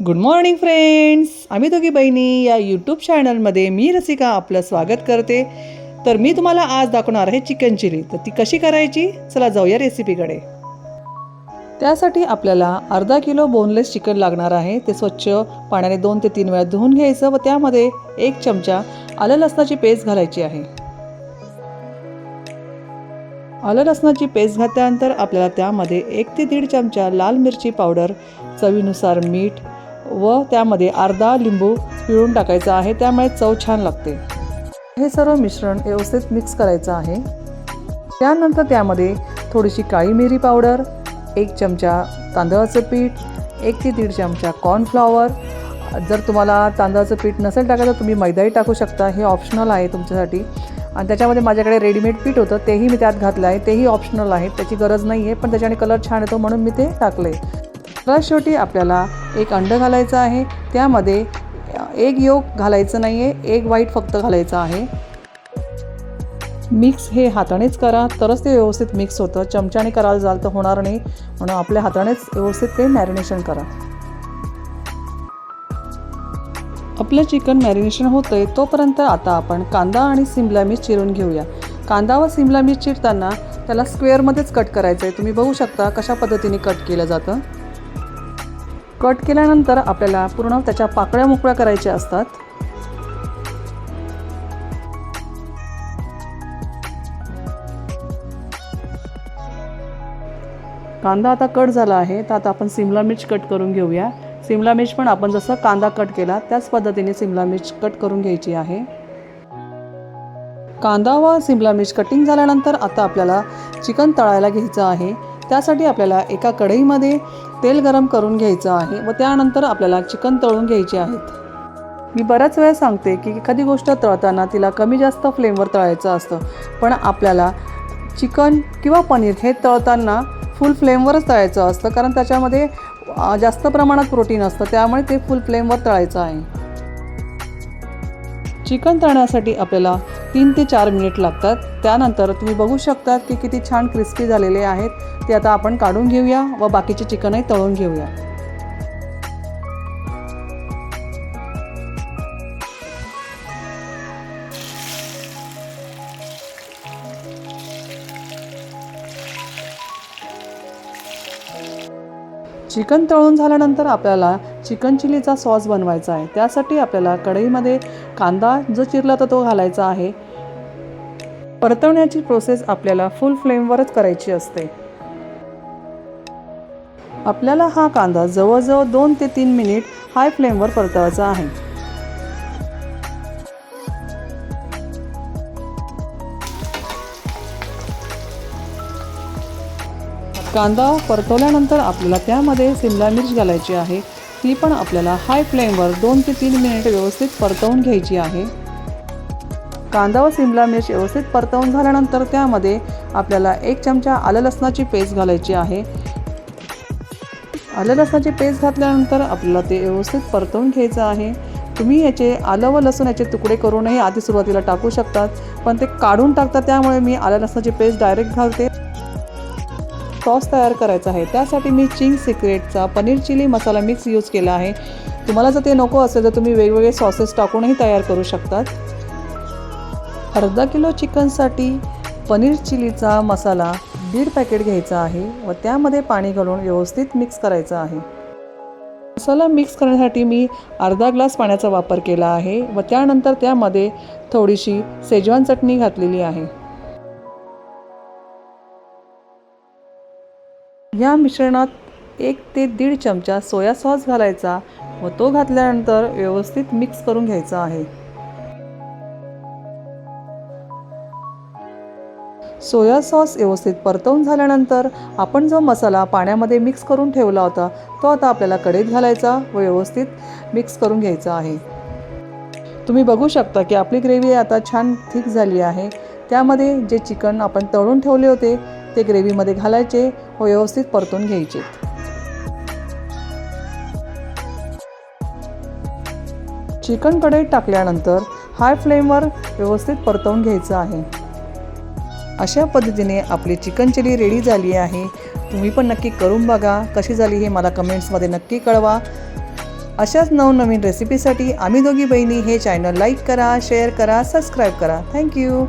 Good morning friends आम्ही दोघी बहिणी या यूट्यूब चॅनलमध्ये मी रसिका आपलं स्वागत करते. तर मी तुम्हाला आज दाखवणार आहे चिकन चिली तर ती कशी करायची? चला जाऊया रेसिपीकडे त्यासाठी आपल्याला अर्धा किलो बोनलेस चिकन लागणार आहे. ते स्वच्छ पाण्याने दोन ते तीन वेळा धुवून घ्यायचं व त्यामध्ये एक चमचा आलं लसणाची पेस्ट घालायची आहे. आलं लसणाची पेस्ट घातल्यानंतर आपल्याला त्यामध्ये एक ते दीड चमचा लाल मिरची पावडर चवीनुसार मीठ व त्यामध्ये अर्धा लिंबू पिळून टाकायचा आहे त्यामुळे चव छान लागते. हे सर्व मिश्रण व्यवस्थित मिक्स करायचं आहे. त्यानंतर त्यामध्ये थोडीशी काळी मिरी पावडर एक चमचा तांदळाचं पीठ एक ते दीड चमचा कॉर्नफ्लॉवर जर तुम्हाला तांदळाचं पीठ नसेल टाकायचं तुम्ही मैदाही टाकू शकता. हे ऑप्शनल आहे तुमच्यासाठी. आणि त्याच्यामध्ये माझ्याकडे रेडीमेड पीठ होतं तेही मी त्यात घातलं आहे. तेही ऑप्शनल आहे. त्याची गरज नाही आहे पण त्याच्याने कलर छान येतो म्हणून मी ते टाकलं आहे तर शेवटी आपल्याला एक अंडं घालायचं आहे. त्यामध्ये एक योग घालायचं नाही आहे एक वाईट फक्त घालायचं आहे. मिक्स हे हातानेच करा. तरच ते व्यवस्थित मिक्स होतं. चमच्याने करायला जाल तर होणार नाही. म्हणून आपल्या हातानेच व्यवस्थित ते मॅरिनेशन करा. आपलं चिकन मॅरिनेशन होतं आहे तोपर्यंत आता आपण कांदा आणि सिमला मिर्च चिरून घेऊया. कांदा व सिमला मिर्च चिरताना त्याला स्क्वेअरमध्येच कट करायचं आहे तुम्ही बघू शकता कशा पद्धतीने कट केलं जातं. कट केल्यानंतर आपल्याला पूर्ण त्याच्या पाकळ्या मोकळ्या करायच्या असतात. कांदा आता कट झाला आहे तर आता आपण सिमला मिर्च कट करून घेऊया. सिमला मिर्च पण आपण जसं कांदा कट केला त्याच पद्धतीने सिमला मिर्च कट करून घ्यायची आहे. कांदा व सिमला मिर्च कटिंग झाल्यानंतर आता आपल्याला चिकन तळायला घ्यायचं आहे. त्यासाठी आपल्याला एका कढईमध्ये तेल गरम करून घ्यायचं आहे व त्यानंतर आपल्याला चिकन तळून घ्यायचे आहेत. मी बऱ्याच वेळा सांगते की एखादी गोष्ट तळताना तिला कमी जास्त फ्लेमवर तळायचं असतं पण आपल्याला चिकन किंवा पनीर हे तळताना फुल फ्लेमवरच तळायचं असतं कारण त्याच्यामध्ये जास्त प्रमाणात प्रोटीन असतं त्यामुळे ते फुल फ्लेमवर तळायचं आहे. चिकन तळण्यासाठी आपल्याला तीन ते चार मिनिट लागतात. त्यानंतर तुम्ही बघू शकतात की किती छान क्रिस्पी झालेले आहेत. ते आता आपण काढून घेऊया व बाकीचे चिकनही तळून घेऊया. चिकन तळून झाल्यानंतर आपल्याला चिकन चिलीचा सॉस बनवायचा आहे. त्यासाठी आपल्याला कढईमध्ये कांदा जो चिरला तर तो घालायचा आहे. परतवण्याची प्रोसेस आपल्याला फुल फ्लेमवरच करायची असते. आपल्याला हा कांदा जवळजवळ दोन ते तीन मिनिट हाय फ्लेमवर परतवायचा आहे. कांदा परतवल्यानंतर आपल्याला त्यामध्ये सिमला मिर्च घालायची आहे. ती पण आपल्याला हाय फ्लेमवर दोन ते तीन मिनिट व्यवस्थित परतवून घ्यायची आहे. कांदा व सिमला मिर्च व्यवस्थित परतवून झाल्यानंतर त्यामध्ये आपल्याला एक चमचा आलं लसणाची पेस्ट घालायची आहे. आलं लसणाची पेस्ट घातल्यानंतर आपल्याला ते व्यवस्थित परतवून घ्यायचं आहे. तुम्ही याचे आलं व लसूण याचे तुकडे करूनही आधी सुरुवातीला टाकू शकतात पण ते काढून टाकतात त्यामुळे मी आलं लसणाची पेस्ट डायरेक्ट घालते. सॉस तयार करायचा आहे. त्यासाठी मी चिंग सिक्रेटचा paneer chilli masala mix use केला आहे. तुम्हाला जर ते नको असेल तर तुम्ही वेगवेगळे सॉसेस टाकूनही तयार करू शकतात. अर्धा किलो चिकनसाठी पनीर चिलीचा मसाला दीड पॅकेट घ्यायचा आहे व त्यामध्ये पाणी घालून व्यवस्थित मिक्स करायचं आहे. मसाला मिक्स करण्यासाठी मी अर्धा ग्लास पाण्याचा वापर केला आहे व त्यानंतर त्यामध्ये थोडीशी सेजवान चटणी घातलेली आहे. या मिश्रणात एक ते दीड चमचा सोया सॉस घालायचा व तो घातल्यानंतर व्यवस्थित मिक्स करून घ्यायचा आहे. सोया सॉस व्यवस्थित परतवून झाल्यानंतर आपण जो मसाला पाण्यामध्ये मिक्स करून ठेवला होता तो आता आपल्याला कढईत घालायचा व व्यवस्थित मिक्स करून घ्यायचा आहे. तुम्ही बघू शकता की आपली ग्रेव्ही आता छान थिक झाली आहे. त्यामध्ये जे चिकन आपण तळून ठेवले होते ते ग्रेव्हीमध्ये घालायचे व व्यवस्थित परतून घ्यायचे. चिकन कढईत टाकल्यानंतर हाय फ्लेमवर व्यवस्थित परतवून घ्यायचं आहे. अशा पद्धतीने आपली चिकन चिली रेडी झाली आहे. तुम्ही पण नक्की करून बघा कशी झाली हे मला कमेंट्समध्ये नक्की कळवा. अशाच नवनवीन रेसिपीसाठी आम्ही दोघी बहिणी हे चॅनल लाईक करा शेअर करा सबस्क्राईब करा. Thank you